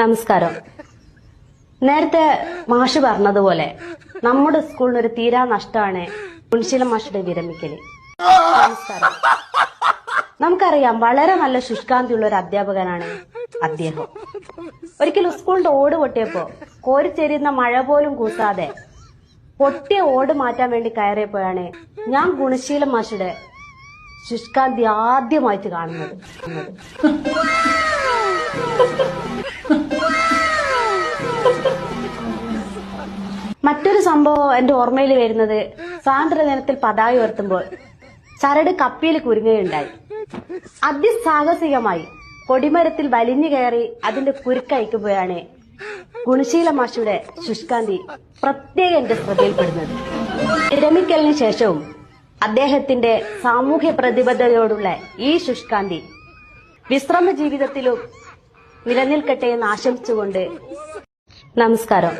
നമസ്കാരം. നേരത്തെ മാഷ് പറഞ്ഞതുപോലെ നമ്മുടെ സ്കൂളിന് ഒരു തീരാ നഷ്ടമാണ് മുൻശീല മാഷുടെ വിരമിക്കൽ. നമസ്കാരം. നമുക്കറിയാം വളരെ നല്ല ശുഷ്കാന്തി ഉള്ള ഒരു അധ്യാപകനാണ് അദ്ദേഹം. ഒരിക്കലും സ്കൂളിന്റെ ഓട് പൊട്ടിയപ്പോ കോരിച്ചെരിയുന്ന മഴ പോലും കൂസാതെ പൊട്ടിയ ഓട് മാറ്റാൻ വേണ്ടി കയറിയപ്പോഴാണ് ഞാൻ ഗുണശീലം മാഷുടെ ശുഷ്കാന്തി ആദ്യമായിട്ട് കാണുന്നത്. മറ്റൊരു സംഭവം എന്റെ ഓർമ്മയിൽ വരുന്നത് സ്വാതന്ത്ര്യ ദിനത്തിൽ പതാക ഉയർത്തുമ്പോൾ ചരട് കപ്പിയിൽ കുരുങ്ങുകയുണ്ടായി. അതിസാഹസികമായി കൊടിമരത്തിൽ വലിഞ്ഞു കയറി അതിന്റെ കുരുക്കയക്കുമ്പോഴാണ് ഗുണശീല മാഷയുടെ ശുഷ്കാന്തി പ്രത്യേക എന്റെ ശ്രദ്ധയിൽപ്പെടുന്നത്. വിരമിക്കലിന് ശേഷവും അദ്ദേഹത്തിന്റെ സാമൂഹ്യ പ്രതിബദ്ധതയോടുള്ള ഈ ശുഷ്കാന്തി വിശ്രമ ജീവിതത്തിലും നിലനിൽക്കട്ടെ എന്ന് ആശംസിച്ചുകൊണ്ട് നമസ്കാരം.